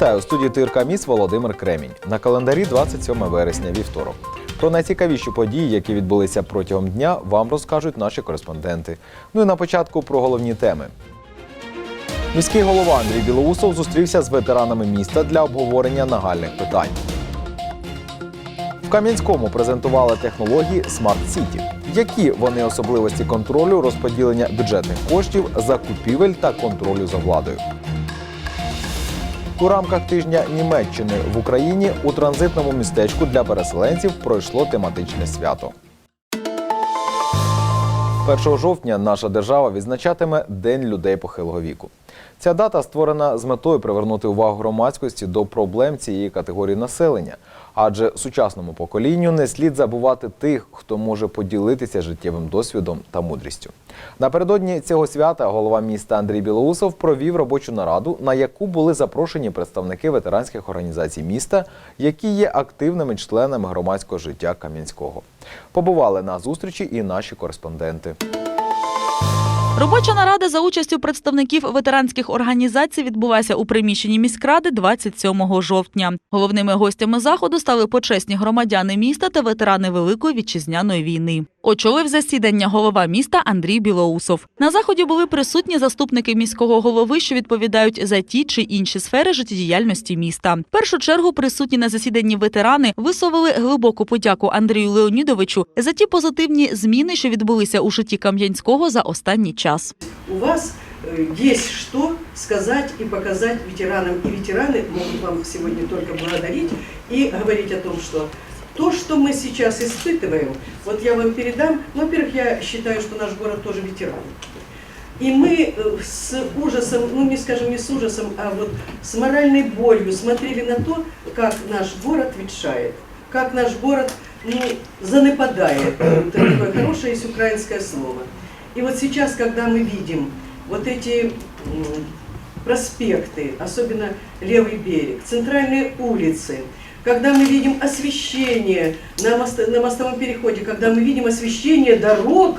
Вітаю у студії ТРК Міс Володимир Кремінь. На календарі 27 вересня, вівторок. Про найцікавіші події, які відбулися протягом дня, вам розкажуть наші кореспонденти. Ну і на початку про головні теми. Міський голова Андрій Білоусов зустрівся з ветеранами міста для обговорення нагальних питань. В Кам'янському презентували технології Smart City. Які вони особливості контролю розподілення бюджетних коштів, закупівель та контролю за владою? У рамках тижня Німеччини в Україні у транзитному містечку для переселенців пройшло тематичне свято. 1 жовтня наша держава відзначатиме День людей похилого віку. Ця дата створена з метою привернути увагу громадськості до проблем цієї категорії населення, адже сучасному поколінню не слід забувати тих, хто може поділитися життєвим досвідом та мудрістю. Напередодні цього свята голова міста Андрій Білоусов провів робочу нараду, на яку були запрошені представники ветеранських організацій міста, які є активними членами громадського життя Кам'янського. Побували на зустрічі і наші кореспонденти. Робоча нарада за участю представників ветеранських організацій відбулася у приміщенні міськради 27 жовтня. Головними гостями заходу стали почесні громадяни міста та ветерани Великої вітчизняної війни. Очолив засідання голова міста Андрій Білоусов. На заході були присутні заступники міського голови, що відповідають за ті чи інші сфери життєдіяльності міста. В першу чергу присутні на засіданні ветерани висловили глибоку подяку Андрію Леонідовичу за ті позитивні зміни, що відбулися у житті Кам'янського за останній час. У вас э, есть что сказать и показать ветеранам. И ветераны могут вам сегодня только благодарить и говорить о том, что то, что мы сейчас испытываем, вот я вам передам, ну, во-первых, я считаю, что наш город тоже ветеран. И мы э, с ужасом, ну не скажем не с ужасом, а вот с моральной болью смотрели на то, как наш город ветшает, как наш город ну, занепадает. Это такое хорошее есть украинское слово. И вот сейчас, когда мы видим вот эти проспекты, особенно левый берег, центральные улицы, когда мы видим освещение на, мост- на мостовом переходе, когда мы видим освещение дорог,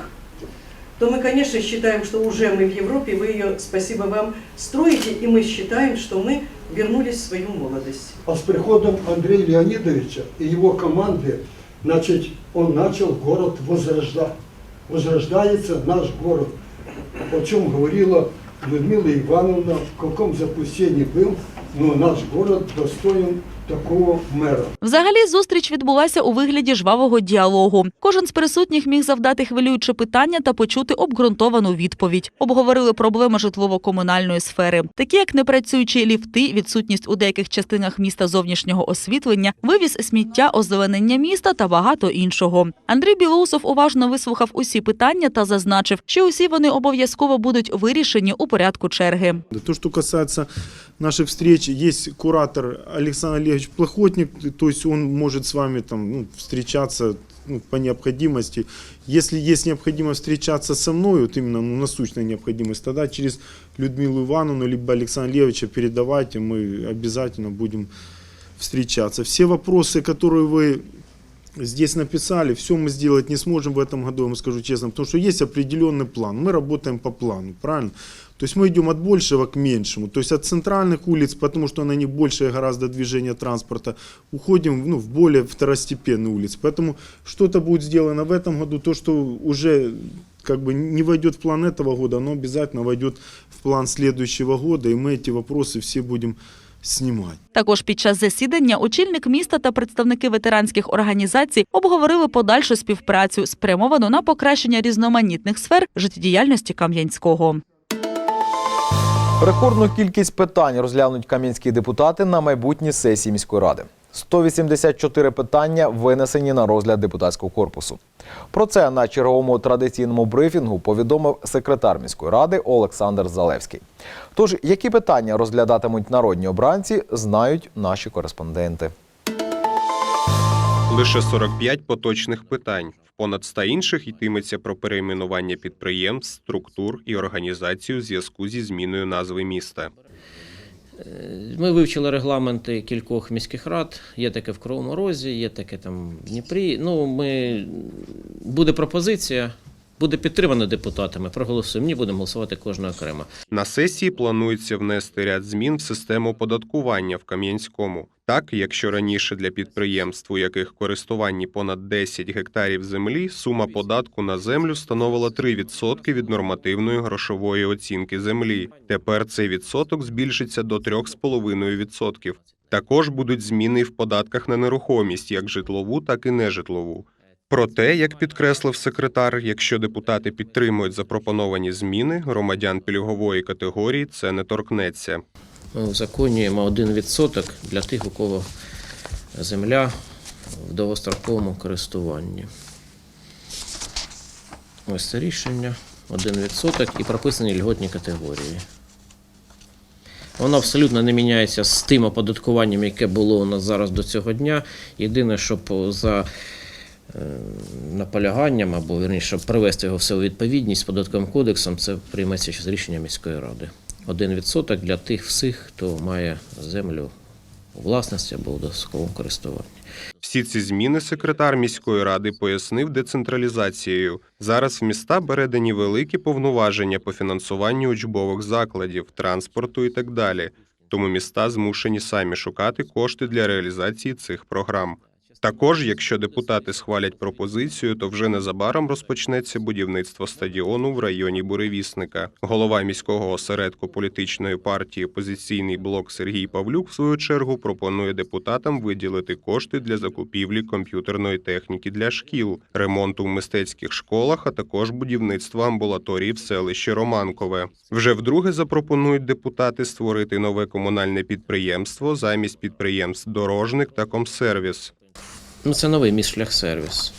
то мы, конечно, считаем, что уже мы в Европе, вы ее, спасибо вам, строите, и мы считаем, что мы вернулись в свою молодость. А с приходом Андрея Леонидовича и его команды, значит, он начал город возрождать. Возрождается наш город, о чем говорила Людмила Ивановна, в каком запустении был, но наш город достоин такого мэра. Взагалі, зустріч відбулася у вигляді жвавого діалогу. Кожен з присутніх міг завдати хвилююче питання та почути обґрунтовану відповідь. Обговорили проблеми житлово-комунальної сфери, такі як непрацюючі ліфти, відсутність у деяких частинах міста зовнішнього освітлення, вивіз сміття, озеленення міста та багато іншого. Андрій Білоусов уважно вислухав усі питання та зазначив, що усі вони обов'язково будуть вирішені у порядку черги. То, что касается наших встреч, есть куратор Александр Олегович Плохотник, то есть он может с вами там, ну, встречаться ну, по необходимости. Если есть необходимость встречаться со мной, вот именно ну, насущная необходимость, тогда через Людмилу Ивановну либо Александра Левича передавайте, мы обязательно будем встречаться. Все вопросы, которые вы здесь написали, все мы сделать не сможем в этом году, я вам скажу честно, потому что есть определенный план. Мы работаем по плану, правильно? То есть мы идем от большего к меньшему, то есть от центральных улиц, потому что на них большее гораздо движение транспорта, уходим ну, в более второстепенные улицы. Поэтому что-то будет сделано в этом году, то, что уже как бы не войдет в план этого года, оно обязательно войдет в план следующего года, и мы эти вопросы все будем снимать. Також під час засідання очільник міста та представники ветеранських організацій обговорили подальшу співпрацю, спрямовану на покращення різноманітних сфер життєдіяльності Кам'янського. Рекордну кількість питань розглянуть кам'янські депутати на майбутній сесії міської ради. 184 питання винесені на розгляд депутатського корпусу. Про це на черговому традиційному брифінгу повідомив секретар міської ради Олександр Залевський. Тож, які питання розглядатимуть народні обранці, знають наші кореспонденти. Лише 45 поточних питань. В понад 100 інших йтиметься про перейменування підприємств, структур і організацію в зв'язку зі зміною назви міста. Ми вивчили регламенти кількох міських рад. Є таке в Кривому Розі, є таке там в Дніпрі. Ну, ми... Буде пропозиція Буде підтримано депутатами, проголосуємо. Ні, будемо голосувати кожна окремо. На сесії планується внести ряд змін в систему оподаткування в Кам'янському. Так, якщо раніше для підприємств, у яких користуванні понад 10 гектарів землі, сума податку на землю становила 3% від нормативної грошової оцінки землі. Тепер цей відсоток збільшиться до 3,5%. Також будуть зміни в податках на нерухомість, як житлову, так і нежитлову. Проте, як підкреслив секретар, якщо депутати підтримують запропоновані зміни, громадян пільгової категорії це не торкнеться. Ми узаконюємо 1% для тих, у кого земля в довгостроковому користуванні. Ось це рішення. 1% і прописані льготні категорії. Воно абсолютно не міняється з тим оподаткуванням, яке було у нас зараз до цього дня. Єдине, що за наполяганням або вірніше, щоб привести його все у відповідність з податковим кодексом, це прийметься через рішення міської ради. 1% для тих всіх, хто має землю у власності або у досковому користуванні. Всі ці зміни секретар міської ради пояснив децентралізацією. Зараз в міста передані великі повноваження по фінансуванню учбових закладів, транспорту і так далі. Тому міста змушені самі шукати кошти для реалізації цих програм. Також, якщо депутати схвалять пропозицію, то вже незабаром розпочнеться будівництво стадіону в районі Буревісника. Голова міського осередку політичної партії «Опозиційний блок» Сергій Павлюк, в свою чергу, пропонує депутатам виділити кошти для закупівлі комп'ютерної техніки для шкіл, ремонту в мистецьких школах, а також будівництва амбулаторії в селищі Романкове. Вже вдруге запропонують депутати створити нове комунальне підприємство замість підприємств Дорожник та Комсервіс. Ну, це новий міськшляхсервіс.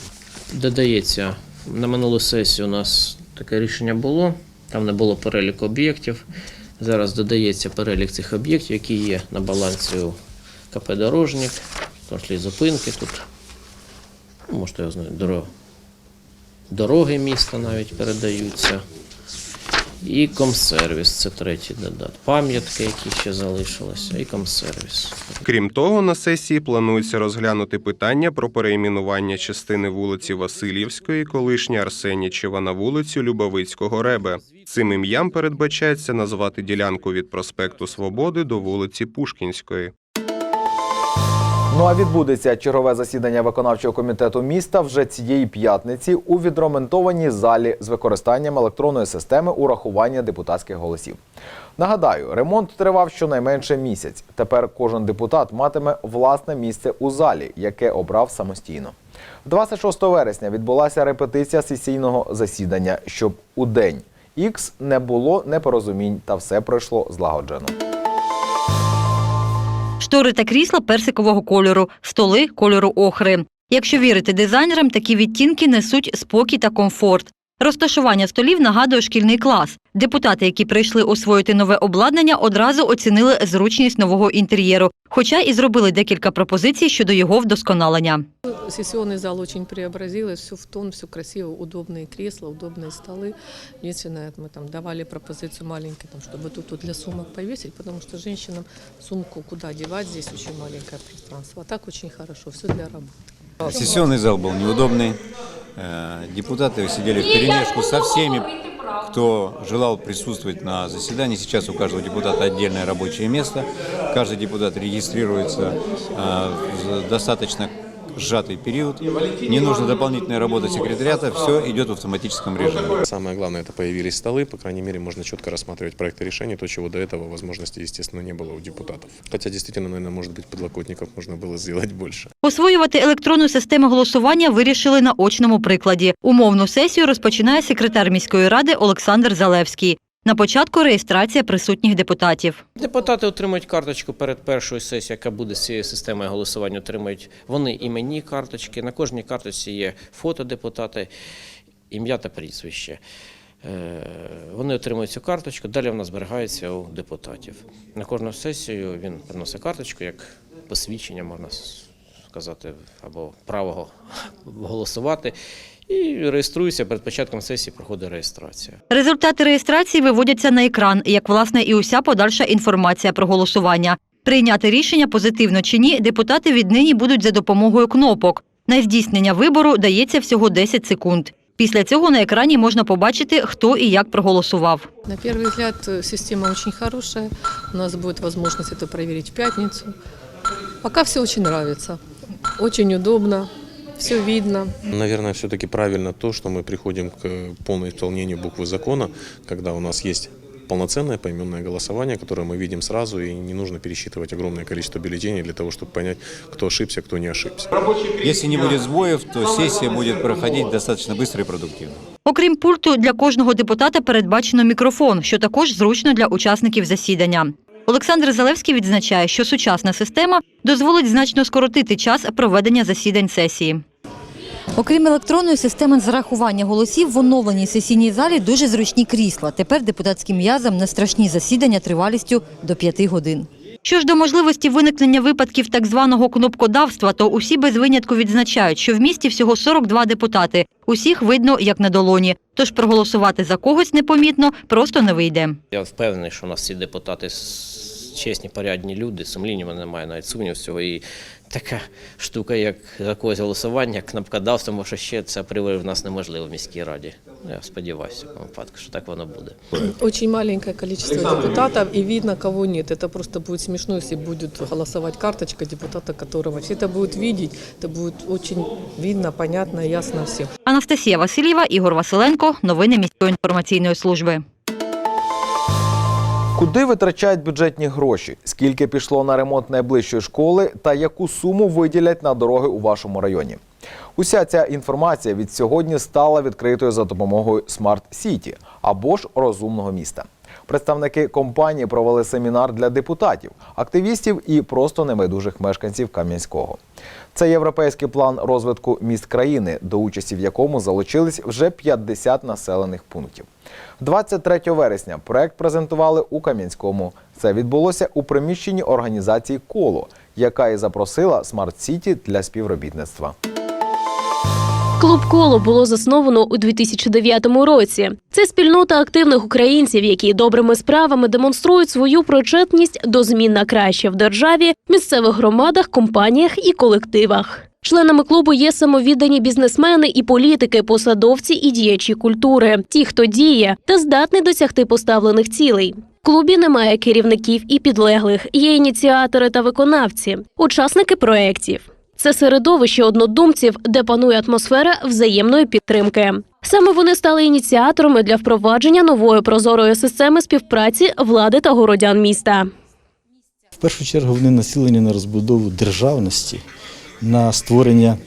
Додається, на минулу сесію у нас таке рішення було, там не було переліку об'єктів. Зараз додається перелік цих об'єктів, які є на балансі у КП Дорожник, числі зупинки тут. Ну, можете його знати, дорог... дороги міста навіть передаються. І комсервіс, це третій додат. Пам'ятки, які ще залишилися, і комсервіс. Крім того, на сесії планується розглянути питання про перейменування частини вулиці Васильівської, колишня Арсенічева на вулицю Любавицького Ребе. Цим ім'ям передбачається назвати ділянку від проспекту Свободи до вулиці Пушкінської. Ну а відбудеться чергове засідання виконавчого комітету міста вже цієї п'ятниці у відремонтованій залі з використанням електронної системи урахування депутатських голосів. Нагадаю, ремонт тривав щонайменше місяць. Тепер кожен депутат матиме власне місце у залі, яке обрав самостійно. 26 вересня відбулася репетиція сесійного засідання, щоб у день Ікс не було непорозумінь та все пройшло злагоджено. Штори та крісла персикового кольору, столи кольору охри. Якщо вірити дизайнерам, такі відтінки несуть спокій та комфорт. Розташування столів нагадує шкільний клас. Депутати, які прийшли освоїти нове обладнання, одразу оцінили зручність нового інтер'єру, хоча і зробили декілька пропозицій щодо його вдосконалення. Сессионный зал очень преобразилось, все в тон, все красиво, удобные кресла, удобные столы. Единственное, мы там давали пропозицию маленькой, там, чтобы тут вот для сумок повесить, потому что женщинам сумку куда девать, здесь очень маленькое пространство. А так очень хорошо, все для работы. Сессионный зал был неудобный. Э, Депутаты сидели в перемешку со всеми, кто желал присутствовать на заседании. Сейчас у каждого депутата отдельное рабочее место. Каждый депутат регистрируется э, достаточно сжатый период. Не нужно дополнительная работа секретариата, все идет в автоматическом режиме. Самое главное, это появились столы, по крайней мере, можно четко рассматривать проекты решений, то, чего до этого возможности, естественно, не было у депутатов. Хотя, действительно, наверное, может быть, подлокотников можно было сделать больше. Освоювати електронну систему голосування вирішили на очному прикладі. Умовну сесію розпочинає секретар міської ради Олександр Залевський. На початку реєстрація присутніх депутатів. Депутати отримують карточку перед першою сесією, яка буде з цією системою голосування. Отримують вони іменні карточки. На кожній карточці є фото депутата, ім'я та прізвище. Е, Вони отримують цю карточку, далі вона зберігається у депутатів. На кожну сесію він приносить карточку як посвідчення, можна сказати, або право голосувати І реєструється перед початком сесії, проходить реєстрація. Результати реєстрації виводяться на екран, як власне і уся подальша інформація про голосування. Прийняти рішення позитивно чи ні, депутати віднині будуть за допомогою кнопок. На здійснення вибору дається всього 10 секунд. Після цього на екрані можна побачити, хто і як проголосував. На первый взгляд э, система очень хорошая. У нас будет возможность это проверить в пятницу. Пока все очень нравится. Очень удобно, все видно. Наверное, все-таки правильно то, что мы приходим к полному исполнению буквы закона, когда у нас есть полноценное поименное голосование, которое мы видим сразу, и не нужно пересчитывать огромное количество бюллетеней для того, чтобы понять, кто ошибся, кто не ошибся. Если не будет сбоев, то сессия будет проходить достаточно быстро и продуктивно. Окрім пульту, для кожного депутата передбачено мікрофон, що також зручно для учасників засідання. Олександр Залевський відзначає, що сучасна система дозволить значно скоротити час проведення засідань сесії. Окрім електронної системи зарахування голосів, в оновленій сесійній залі дуже зручні крісла. Тепер депутатським м'язам на страшні засідання тривалістю до п'яти годин. Що ж до можливості виникнення випадків так званого кнопкодавства, то усі без винятку відзначають, що в місті всього 42 депутати. Усіх видно як на долоні. Тож проголосувати за когось непомітно просто не вийде. Я впевнений, що у нас всі депутати чесні, порядні люди, сумління в мене немає навіть сумнів з цього. І така штука, як якогось голосування, кнопкодавство, може ще це апріорі в нас неможливо в міській раді. Я сподіваюся, в цьому випадку, що так воно буде. Очень маленькое количество депутатов, и видно, кого нет. Это просто будет смешно, если будет голосовать карточка депутата, которого все это будут видеть. Это будет очень видно, понятно, ясно всем. Анастасія Васильєва, Ігор Василенко. Новини міської інформаційної служби. Куди витрачають бюджетні гроші? Скільки пішло на ремонт найближчої школи та яку суму виділять на дороги у вашому районі? Уся ця інформація від сьогодні стала відкритою за допомогою Smart City або ж розумного міста. Представники компанії провели семінар для депутатів, активістів і просто небайдужих мешканців Кам'янського. Це європейський план розвитку міст країни, до участі в якому залучились вже 50 населених пунктів. 23 вересня проект презентували у Кам'янському. Це відбулося у приміщенні організації Коло, яка і запросила смарт-сіті для співробітництва. Клуб коло було засновано у 2009 році. Це спільнота активних українців, які добрими справами демонструють свою причетність до змін на краще в державі, місцевих громадах, компаніях і колективах. Членами клубу є самовіддані бізнесмени і політики, посадовці і діячі культури, ті, хто діє та здатний досягти поставлених цілей. В клубі немає керівників і підлеглих, є ініціатори та виконавці, учасники проєктів. Це середовище однодумців, де панує атмосфера взаємної підтримки. Саме вони стали ініціаторами для впровадження нової прозорої системи співпраці влади та городян міста. В першу чергу вони націлені на розбудову державності, на створення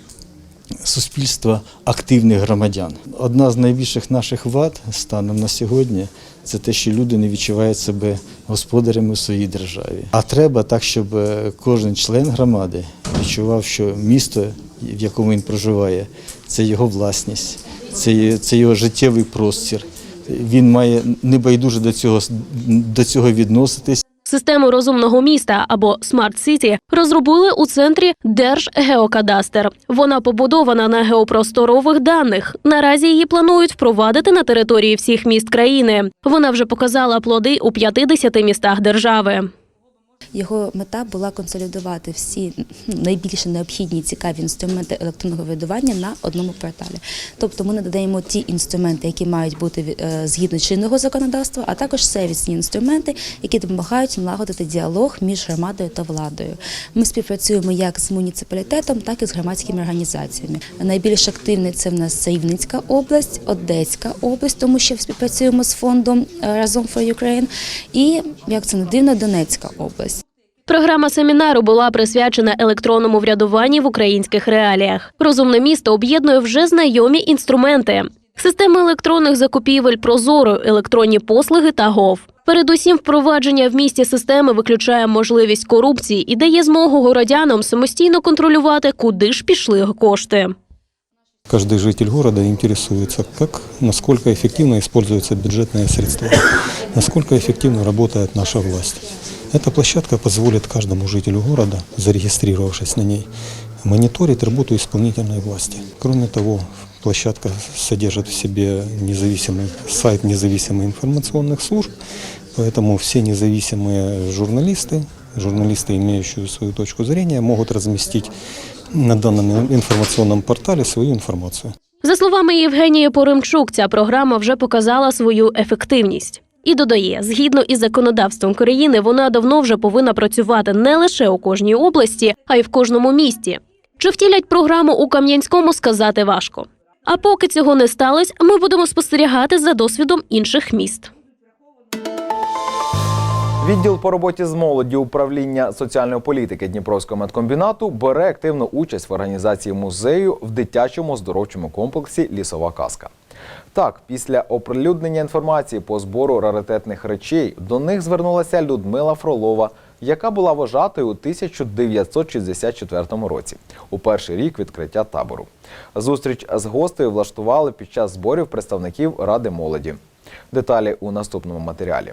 суспільства активних громадян. Одна з найбільших наших вад станом на сьогодні це те, що люди не відчувають себе господарями у своїй державі. А треба так, щоб е, кожен член громади відчував, що місто, в якому він проживає, це його власність, це, це його життєвий простір. Він має небайдуже до цього, до цього відноситись. Систему розумного міста або Smart City розробили у центрі Держгеокадастер. Вона побудована на геопросторових даних. Наразі її планують впровадити на території всіх міст країни. Вона вже показала плоди у 50 містах держави. Його мета була консолідувати всі ну, найбільш необхідні цікаві інструменти електронного видування на одному порталі. Тобто ми надаємо ті інструменти, які мають бути е, згідно чинного законодавства, а також сервісні інструменти, які допомагають налагодити діалог між громадою та владою. Ми співпрацюємо як з муніципалітетом, так і з громадськими організаціями. Найбільш активний це в нас Рівненська область, Одеська область, тому що співпрацюємо з фондом е, разом for Ukraine, і як це не дивно, Донецька область. Програма семінару була присвячена електронному врядуванні в українських реаліях. Розумне місто об'єднує вже знайомі інструменти. Системи електронних закупівель Прозоро, електронні послуги та ГОВ. Передусім, впровадження в місті системи виключає можливість корупції і дає змогу городянам самостійно контролювати, куди ж пішли кошти. Каждый житель города интересуется, как, насколько эффективно используются бюджетные средства, насколько эффективно работает наша власть. Эта площадка позволит каждому жителю города, зарегистрировавшись на ней, мониторить работу исполнительной власти. Кроме того, площадка содержит в себе независимый сайт независимых информационных служб, поэтому все независимые журналисты, журналисты, имеющие свою точку зрения, могут разместить на данном информационном портале свою информацию. За словами Євгенії Поремчук, ця програма вже показала свою ефективність. І додає, згідно із законодавством країни, вона давно вже повинна працювати не лише у кожній області, а й в кожному місті. Чи втілять програму у Кам'янському, сказати важко. А поки цього не сталося, ми будемо спостерігати за досвідом інших міст. Відділ по роботі з молоді управління соціальної політики Дніпровського медкомбінату бере активну участь в організації музею в дитячому оздоровчому комплексі Лісова казка. Так, після оприлюднення інформації по збору раритетних речей до них звернулася Людмила Фролова, яка була вожатою у 1964 році, у перший рік відкриття табору. Зустріч з гостею влаштували під час зборів представників Ради молоді. Деталі у наступному матеріалі.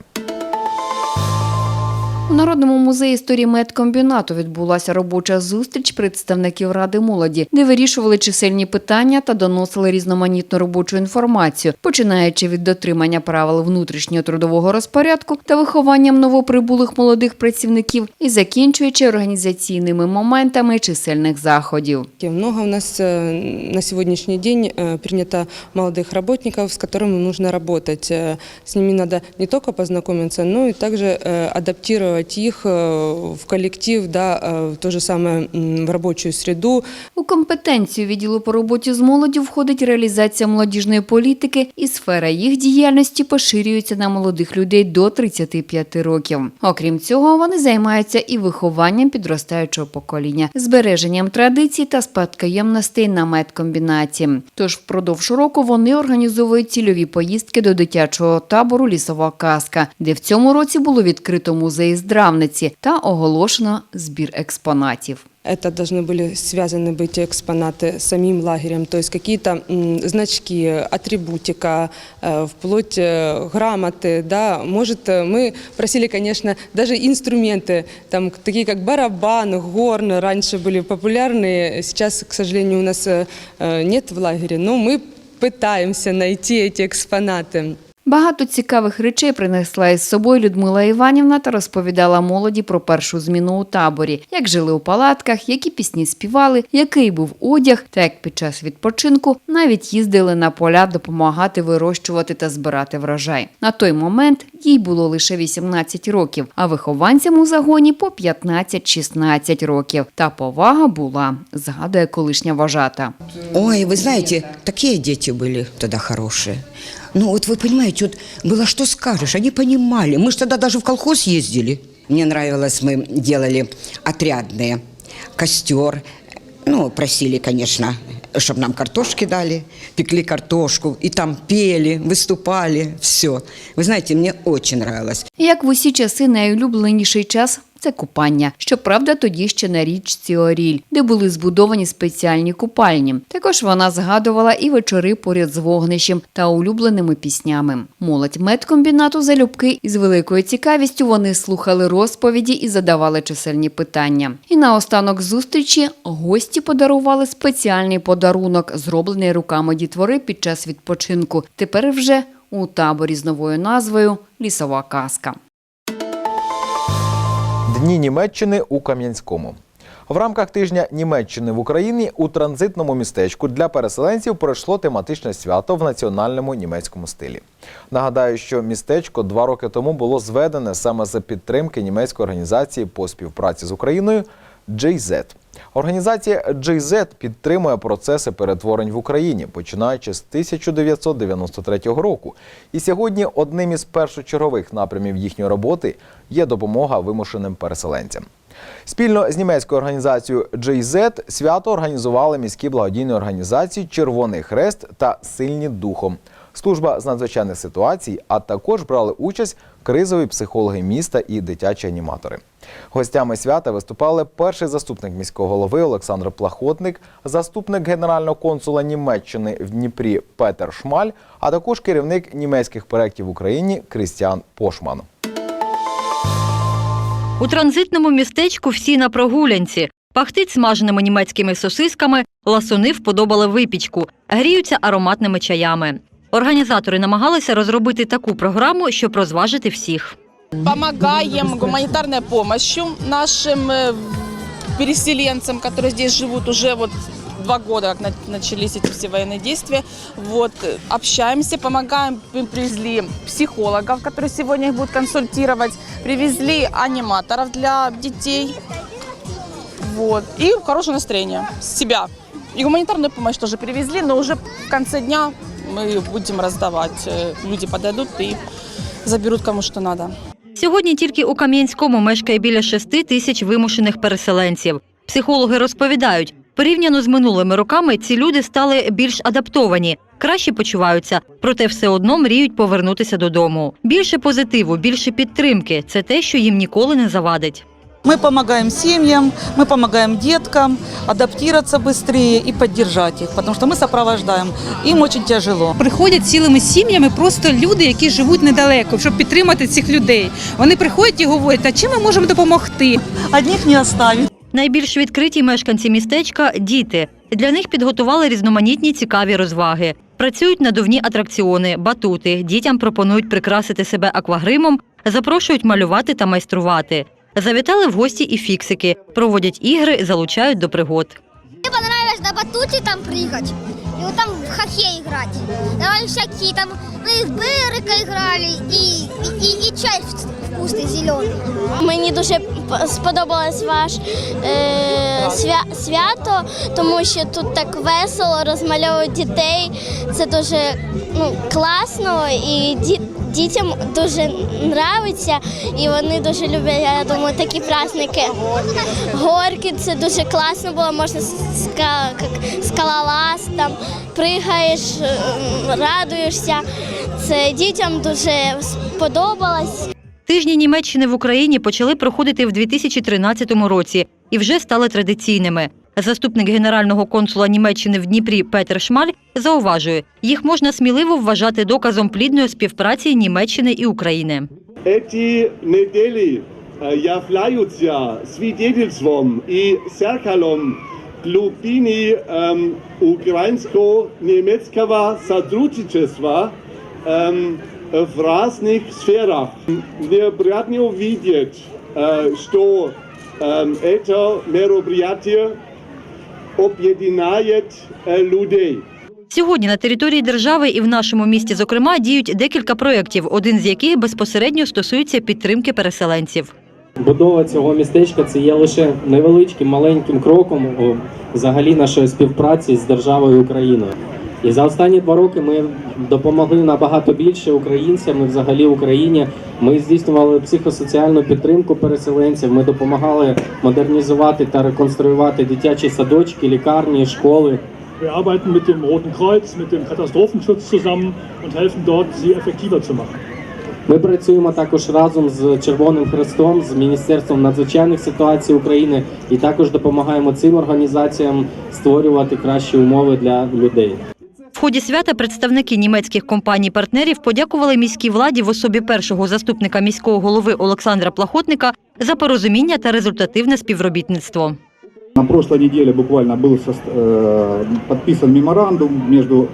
У Народному музеї історії медкомбінату відбулася робоча зустріч представників Ради молоді, де вирішували чисельні питання та доносили різноманітну робочу інформацію, починаючи від дотримання правил внутрішнього трудового розпорядку та вихованням новоприбулих молодих працівників і закінчуючи організаційними моментами чисельних заходів. Много у нас э, на сегодняшний день э, принято молодых работников, с которыми нужно работать. Э, С ними надо не только познакомиться, но и также э, адаптировать их э, в коллектив, да, э, в то же самое в рабочую среду. У компетенцію відділу по роботі з молоддю входить реалізація молодіжної політики, і сфера їх діяльності поширюється на молодих людей до 35 років. Окрім цього, вони займаються і вихованням підростаючого покоління, збереженням традицій та спадкоємностей на медкомбінаті. Тож впродовж року вони організовують цільові поїздки до дитячого табору Лісова казка, де в цьому році було відкрито музей здравниці та оголошено збір експонатів. Это должны были связаны быть экспонаты с самим лагерем, то есть какие-то м, значки, атрибутика, э, вплоть э, грамоты, да. Может, э, мы просили, конечно, даже инструменты, там, к- такие как барабан, горн, раньше были популярны, сейчас, к сожалению, у нас э, э, нет в лагере, но мы пытаемся найти эти экспонаты. Багато цікавих речей принесла із собою Людмила Іванівна та розповідала молоді про першу зміну у таборі, як жили у палатках, які пісні співали, який був одяг, та як під час відпочинку навіть їздили на поля допомагати вирощувати та збирати врожай. На той момент їй було лише 18 років, а вихованцям у загоні по 15-16 років. Та повага була, згадує колишня вожата. Ой, вы знаете, такие дети были тогда хорошие. Ну вот вы понимаете, вот было что скажешь, они понимали. Мы же тогда даже в колхоз ездили. Мне нравилось, мы делали отрядные, костер. Ну, просили, конечно, чтобы нам картошки дали, пекли картошку, и там пели, выступали, все. Вы знаете, мне очень нравилось. Як в усі часи найулюбленіший час це купання. Щоправда, тоді ще на річці Оріль, де були збудовані спеціальні купальні. Також вона згадувала і вечори поряд з вогнищем та улюбленими піснями. Молодь медкомбінату залюбки із великою цікавістю вони слухали розповіді і задавали чисельні питання. І наостанок зустрічі гості подарували спеціальний подарунок, зроблений руками дітвори під час відпочинку. Тепер вже у таборі з новою назвою Лісова казка. Дні Німеччини у Кам'янському. В рамках тижня Німеччини в Україні у транзитному містечку для переселенців пройшло тематичне свято в національному німецькому стилі. Нагадаю, що містечко два роки тому було зведене саме за підтримки німецької організації по співпраці з Україною JZ. Організація JZ підтримує процеси перетворень в Україні, починаючи з 1993 року. І сьогодні одним із першочергових напрямів їхньої роботи є допомога вимушеним переселенцям. Спільно з німецькою організацією JZ свято організували міські благодійні організації Червоний Хрест та Сильні духом. Служба з надзвичайних ситуацій, а також брали участь кризові психологи міста і дитячі аніматори. Гостями свята виступали перший заступник міського голови Олександр Плахотник, заступник генерального консула Німеччини в Дніпрі Петер Шмаль, а також керівник німецьких проєктів в Україні Крістіан Пошман. У транзитному містечку всі на прогулянці. Пахтить смаженими німецькими сосисками, ласуни вподобали випічку, гріються ароматними чаями. Організатори намагалися розробити таку програму, щоб розважити всіх. Помогаем гуманитарной помощью нашим э, переселенцам, которые здесь живут уже вот два года, как на- начались эти все военные действия. Вот, э, общаемся, помогаем. Мы привезли психологов, которые сегодня их будут консультировать. Привезли аниматоров для детей. Вот. И хорошее настроение с себя. И гуманитарную помощь тоже привезли, но уже в конце дня мы будем раздавать. Э, Люди подойдут и заберут кому что надо. Сьогодні тільки у Кам'янському мешкає біля 6 тисяч вимушених переселенців. Психологи розповідають, порівняно з минулими роками ці люди стали більш адаптовані, краще почуваються, проте все одно мріють повернутися додому. Більше позитиву, більше підтримки це те, що їм ніколи не завадить. Мы помогаем семьям, мы помогаем деткам адаптироваться быстрее и поддержать их, потому что мы сопровождаем. Им очень тяжело. Приходять цілими сім'ями просто люди, які живуть недалеко, щоб підтримати цих людей. Вони приходять і говорять, а чим ми можемо допомогти? Одних не оставить. Найбільш відкриті мешканці містечка діти. Для них підготували різноманітні цікаві розваги. Працюють надувні атракціони, батути. Дітям пропонують прикрасити себе аквагримом, запрошують малювати та майструвати. Завітали в гості і фіксики, проводять ігри, залучають до пригод. Мне понравилось на батуте там прыгать. И там в хоккей играть. Давай всякие там, мы и в Берика играли, и, и, и, и чай вкусный, зеленый. Мені дуже сподобалось ваш е, свя, свято, тому що тут так весело розмальовують дітей. Це дуже ну, класно і ді, дітям дуже нравиться, і вони дуже люблять, я думаю, такі праздники. Горки це дуже класно було, можна скалолаз, там пригаєш, радуєшся. Це дітям дуже сподобалось. Тижні Німеччини в Україні почали проходити в 2013 році і вже стали традиційними. Заступник генерального консула Німеччини в Дніпрі Петер Шмаль зауважує, їх можна сміливо вважати доказом плідної співпраці Німеччини і України. Ці неділі е, являються свідетельством і зеркалом глубини ем, українсько-німецького сотрудничества в разных сферах. Мне приятно увидеть, э, что эм, это мероприятие объединяет э, людей. Сьогодні на території держави і в нашому місті, зокрема, діють декілька проєктів, один з яких безпосередньо стосується підтримки переселенців. Будова цього містечка це є лише невеличким маленьким кроком у взагалі нашої співпраці з державою Україною. І за останні два роки ми допомогли набагато більше українцям і взагалі Україні. Ми здійснювали психосоціальну підтримку переселенців. Ми допомагали модернізувати та реконструювати дитячі садочки, лікарні, школи. Wir arbeiten mit dem Roten Kreuz, mit dem Katastrophenschutz zusammen und helfen dort, sie effektiver zu machen. Ми працюємо також разом з Червоним Хрестом, з Міністерством надзвичайних ситуацій України і також допомагаємо цим організаціям створювати кращі умови для людей. В ході свята представники німецьких компаній-партнерів подякували міській владі в особі першого заступника міського голови Олександра Плахотника за порозуміння та результативне співробітництво. На прошлой неделе буквально был сос- э, подписан меморандум между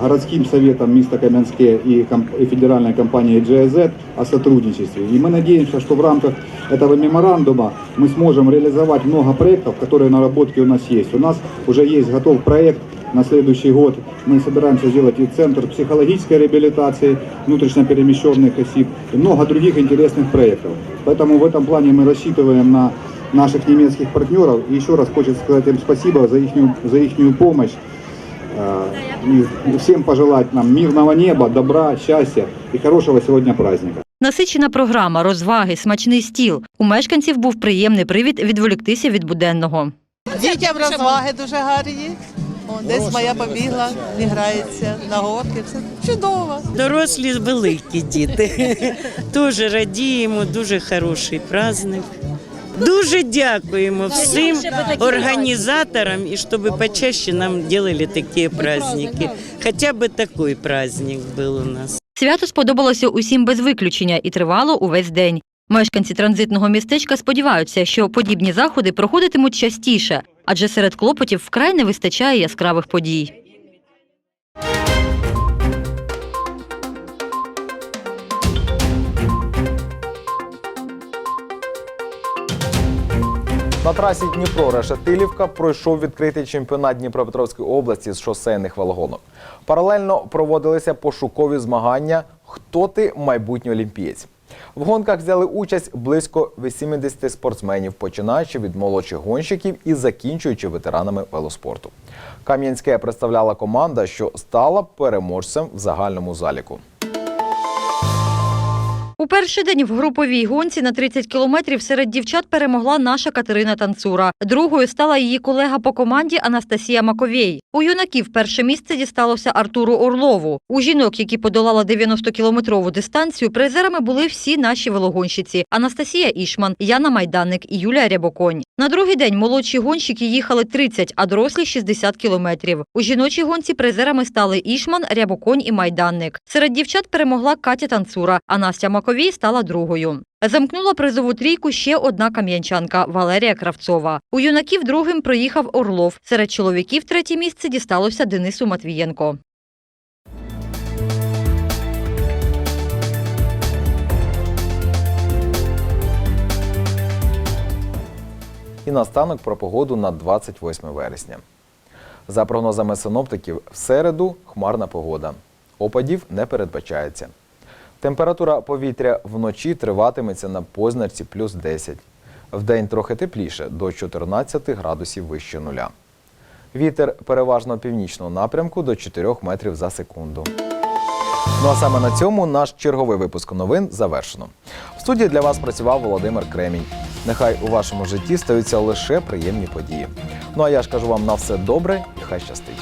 городским советом места Каменске и, ком- и федеральной компанией GIZ о сотрудничестве. И мы надеемся, что в рамках этого меморандума мы сможем реализовать много проектов, которые наработки у нас есть. У нас уже есть готов проект на следующий год. Мы собираемся сделать и центр психологической реабилитации внутренне перемещенных осіб, и много других интересных проектов. Поэтому в этом плане мы рассчитываем на наших немецких партнеров. И еще раз хочется сказать им спасибо за их, за ихнюю помощь. Э, И всем пожелать нам мирного неба, добра, счастья и хорошего сегодня праздника. Насичена програма, розваги, смачний стіл. У мешканців був приємний привід відволіктися від буденного. Дітям розваги дуже гарні. О, десь моя побігла, не грається на горки. Це чудово. Дорослі великі діти. Дуже радіємо, дуже хороший праздник. Дуже дякуємо всім організаторам і щоб почаще нам робили такі праздники. Хоча б такий праздник був у нас. Свято сподобалося усім без виключення і тривало увесь день. Мешканці транзитного містечка сподіваються, що подібні заходи проходитимуть частіше, адже серед клопотів вкрай не вистачає яскравих подій. На трасі Дніпро-Решетилівка пройшов відкритий чемпіонат Дніпропетровської області з шосейних велогонок. Паралельно проводилися пошукові змагання Хто ти майбутній олімпієць. В гонках взяли участь близько 80 спортсменів, починаючи від молодших гонщиків і закінчуючи ветеранами велоспорту. Кам'янське представляла команда, що стала переможцем в загальному заліку. У перший день в груповій гонці на 30 кілометрів серед дівчат перемогла наша Катерина Танцура. Другою стала її колега по команді Анастасія Маковєй. У юнаків перше місце дісталося Артуру Орлову. У жінок, які подолали 90-кілометрову дистанцію, призерами були всі наші велогонщиці: Анастасія Ішман, Яна Майданник і Юлія Рябоконь. На другий день молодші гонщики їхали 30, а дорослі 60 кілометрів. У жіночій гонці призерами стали Ішман, Рябоконь і Майданник. Серед дівчат перемогла Катя Танцура, а Настя Маковій стала другою. Замкнула призову трійку ще одна кам'янчанка Валерія Кравцова. У юнаків другим проїхав Орлов. Серед чоловіків третє місце дісталося Денису Матвієнко. І наостанок про погоду на 28 вересня. За прогнозами синоптиків, в середу хмарна погода. Опадів не передбачається. Температура повітря вночі триватиметься на позначці плюс 10. Вдень трохи тепліше до 14 градусів вище нуля. Вітер переважно північного напрямку до 4 метрів за секунду. Ну а саме на цьому наш черговий випуск новин завершено. В студії для вас працював Володимир Кремінь. Нехай у вашому житті стаються лише приємні події. Ну а я ж кажу вам на все добре і хай щастить.